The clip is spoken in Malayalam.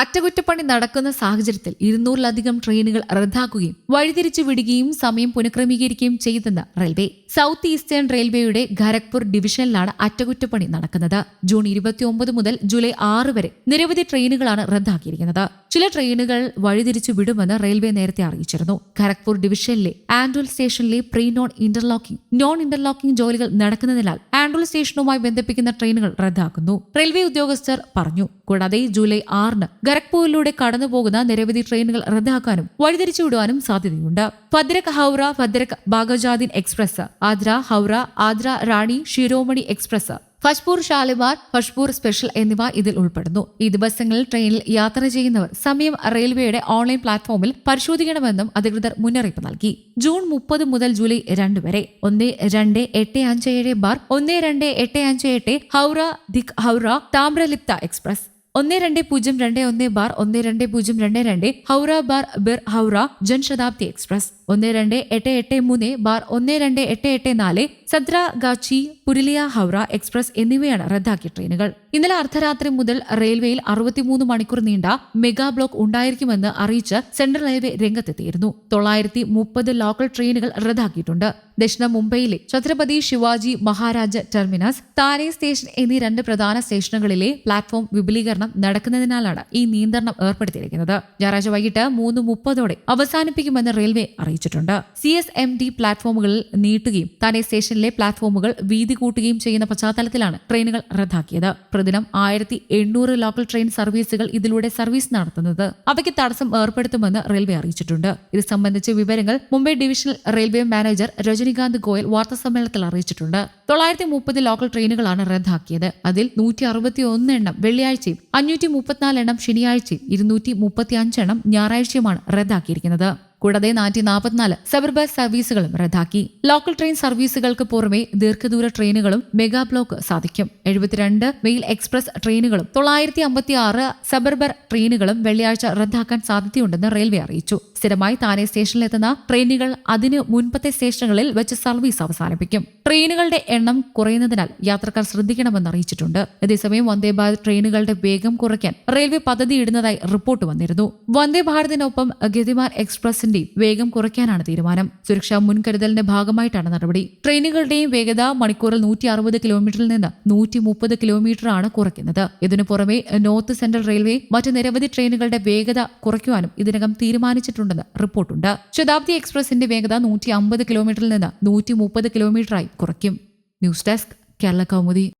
അറ്റകുറ്റപ്പണി നടക്കുന്ന സാഹചര്യത്തിൽ ഇരുന്നൂറിലധികം ട്രെയിനുകൾ റദ്ദാക്കുകയും വഴിതിരിച്ചു വിടുകയും സമയം പുനഃക്രമീകരിക്കുകയും ചെയ്തെന്ന് റെയിൽവേ. സൗത്ത് ഈസ്റ്റേൺ റെയിൽവേയുടെ ഖരഗ്പൂർ ഡിവിഷനിലാണ് അറ്റകുറ്റപ്പണി നടക്കുന്നത്. ജൂൺ ഇരുപത്തിയൊമ്പത് മുതൽ ജൂലൈ ആറ് വരെ നിരവധി ട്രെയിനുകളാണ് റദ്ദാക്കിയിരിക്കുന്നത്. ചില ട്രെയിനുകൾ വഴിതിരിച്ചു വിടുമെന്ന് റെയിൽവേ നേരത്തെ അറിയിച്ചിരുന്നു. ഖരഗ്പൂർ ഡിവിഷനിലെ ആൻഡ്രോൾ സ്റ്റേഷനിലെ pre non interlocking non interlocking ജോലികൾ നടക്കുന്നതിനാൽ ആൻഡ്രോൾ സ്റ്റേഷനുമായി ബന്ധിപ്പിക്കുന്ന ട്രെയിനുകൾ റദ്ദാക്കുന്നു. റെയിൽവേ ഉദ്യോഗസ്ഥർ പറഞ്ഞു കൂടാതെ ജൂലൈ ആറിന് ഖരഗ്പൂരിലൂടെ കടന്നുപോകുന്ന നിരവധി ട്രെയിനുകൾ റദ്ദാക്കാനും വഴിതിരിച്ചു വിടുവാനും സാധ്യതയുണ്ട്. ഭദ്രക് ഹൗറ ഭദ്രക് ബാഗജാദിൻ എക്സ്പ്രസ് ആദ്ര ഹൗറ ആദ്ര റാണി ശിരോമണി എക്സ്പ്രസ് ഫഷ്പൂർ ഷാലിമാർ ഫഷ്പൂർ സ്പെഷ്യൽ എന്നിവ ഇതിൽ ഉൾപ്പെടുന്നു. ഈ ദിവസങ്ങളിൽ ട്രെയിനിൽ യാത്ര ചെയ്യുന്നവർ സമയം റെയിൽവേയുടെ ഓൺലൈൻ പ്ലാറ്റ്ഫോമിൽ പരിശോധിക്കണമെന്നും അധികൃതർ മുന്നറിയിപ്പ് നൽകി. ജൂൺ മുപ്പത് മുതൽ ജൂലൈ രണ്ട് വരെ. ഒന്ന് രണ്ട് എട്ട് അഞ്ച് ഏഴ് ബാർ ഒന്ന് രണ്ട് എട്ട് അഞ്ച് എട്ട് ഹൗറ ദിക് ഹൗറ താമ്രലിപ്ത എക്സ്പ്രസ്. ഒന്ന് രണ്ട് പൂജ്യം രണ്ട് ഒന്ന് ബാർ ഒന്ന് രണ്ട് പൂജ്യം രണ്ട് രണ്ട് ഹൗറ ബാർ ബിർ ഹൗറ ജൻശതാബ്ദി എക്സ്പ്രസ്. ഒന്ന് രണ്ട് എട്ട് എട്ട് മൂന്ന് ബാർ ഒന്ന് രണ്ട് എട്ട് എട്ട് നാല് സദ്ര ഗാച്ചി പുരുലിയ ഹൗറ എക്സ്പ്രസ് എന്നിവയാണ് റദ്ദാക്കിയ ട്രെയിനുകൾ. ഇന്നലെ അർദ്ധരാത്രി മുതൽ റെയിൽവേയിൽ അറുപത്തിമൂന്ന് മണിക്കൂർ നീണ്ട മെഗാ ബ്ലോക്ക് ഉണ്ടായിരിക്കുമെന്ന് അറിയിച്ച് സെൻട്രൽ റെയിൽവേ രംഗത്തെത്തിയിരുന്നു. തൊള്ളായിരത്തി മുപ്പത് ലോക്കൽ ട്രെയിനുകൾ റദ്ദാക്കിയിട്ടുണ്ട്. ദക്ഷിണ മുംബൈയിലെ ഛത്രപതി ശിവാജി മഹാരാജ ടെർമിനസ് താരെ സ്റ്റേഷൻ എന്നീ രണ്ട് പ്രധാന സ്റ്റേഷനുകളിലെ പ്ലാറ്റ്ഫോം വിപുലീകരണം നടക്കുന്നതിനാലാണ് ഈ നിയന്ത്രണം ഏർപ്പെടുത്തിയിരിക്കുന്നത്. ഞായറാഴ്ച വൈകിട്ട് മൂന്ന് മുപ്പതോടെ അവസാനിപ്പിക്കുമെന്ന് റെയിൽവേ അറിയിച്ചിട്ടുണ്ട്. സി എസ് എം ഡി പ്ലാറ്റ്ഫോമുകളിൽ നീട്ടുകയും താനെ സ്റ്റേഷനിലെ പ്ലാറ്റ്ഫോമുകൾ വീതി കൂട്ടുകയും ചെയ്യുന്ന പശ്ചാത്തലത്തിലാണ് ട്രെയിനുകൾ റദ്ദാക്കിയത്. പ്രതിദിനം ആയിരത്തി എണ്ണൂറ് ലോക്കൽ ട്രെയിൻ സർവീസുകൾ ഇതിലൂടെ സർവീസ് നടത്തുന്നത്. അവയ്ക്ക് തടസ്സം ഏർപ്പെടുത്തുമെന്ന് റെയിൽവേ അറിയിച്ചിട്ടുണ്ട്. ഇത് സംബന്ധിച്ച വിവരങ്ങൾ Mumbai divisional railway manager Rajinikanth Goyal വാർത്താസമ്മേളനത്തിൽ അറിയിച്ചിട്ടുണ്ട്. തൊള്ളായിരത്തി മുപ്പത് ലോക്കൽ ട്രെയിനുകളാണ് റദ്ദാക്കിയത്. അതിൽ നൂറ്റി അറുപത്തി ഒന്ന് എണ്ണം വെള്ളിയാഴ്ചയും അഞ്ഞൂറ്റി മുപ്പത്തിനാല് എണ്ണം ശനിയാഴ്ചയും ഇരുന്നൂറ്റി മുപ്പത്തി അഞ്ച് എണ്ണം ഞായറാഴ്ചയുമാണ് റദ്ദാക്കിയിരിക്കുന്നത്. കൂടാതെ നാറ്റി നാൽപ്പത്തിനാല് സബർബ സർവീസുകളും റദ്ദാക്കി. ലോക്കൽ ട്രെയിൻ സർവീസുകൾക്ക് പുറമെ ദീർഘദൂര ട്രെയിനുകളും മെഗാ ബ്ലോക്ക് സാധിക്കും. എഴുപത്തിരണ്ട് മെയിൽ എക്സ്പ്രസ് ട്രെയിനുകളും തൊള്ളായിരത്തി അമ്പത്തി ആറ് സബർബർ ട്രെയിനുകളും വെള്ളിയാഴ്ച റദ്ദാക്കാൻ സാധ്യതയുണ്ടെന്ന് റെയിൽവേ അറിയിച്ചു. സ്ഥിരമായി താനെ സ്റ്റേഷനിലെത്തുന്ന ട്രെയിനുകൾ അതിന് മുൻപത്തെ സ്റ്റേഷനുകളിൽ വെച്ച് സർവീസ് അവസാനിപ്പിക്കും. ട്രെയിനുകളുടെ എണ്ണം കുറയുന്നതിനാൽ യാത്രക്കാർ ശ്രദ്ധിക്കണമെന്ന് അറിയിച്ചിട്ടുണ്ട്. അതേസമയം വന്ദേ ഭാരത് ട്രെയിനുകളുടെ വേഗം കുറയ്ക്കാൻ റെയിൽവേ പദ്ധതി ഇടുന്നതായി റിപ്പോർട്ട് വന്നിരുന്നു. വന്ദേ ഭാരതിനൊപ്പം ഗതിമാൻ എക്സ്പ്രസിന്റെ വേഗം കുറയ്ക്കാനാണ് തീരുമാനം. സുരക്ഷാ മുൻകരുതലിന്റെ ഭാഗമായിട്ടാണ് നടപടി. ട്രെയിനുകളുടെയും വേഗത മണിക്കൂറിൽ നൂറ്റി അറുപത് കിലോമീറ്ററിൽ നിന്ന് നൂറ്റി മുപ്പത് കിലോമീറ്ററാണ് കുറയ്ക്കുന്നത്. ഇതിനു പുറമെ നോർത്ത് സെൻട്രൽ റെയിൽവേ മറ്റ് നിരവധി ട്രെയിനുകളുടെ വേഗത കുറയ്ക്കുവാനും ഇതിനകം തീരുമാനിച്ചിട്ടുണ്ടെന്ന് റിപ്പോർട്ടുണ്ട്. ശതാബ്ദി എക്സ്പ്രസിന്റെ വേഗത നൂറ്റി അമ്പത് കിലോമീറ്ററിൽ നിന്ന് നൂറ്റി മുപ്പത് കിലോമീറ്ററായി കുറയ്ക്കും. News desk Kerala Kaumudi.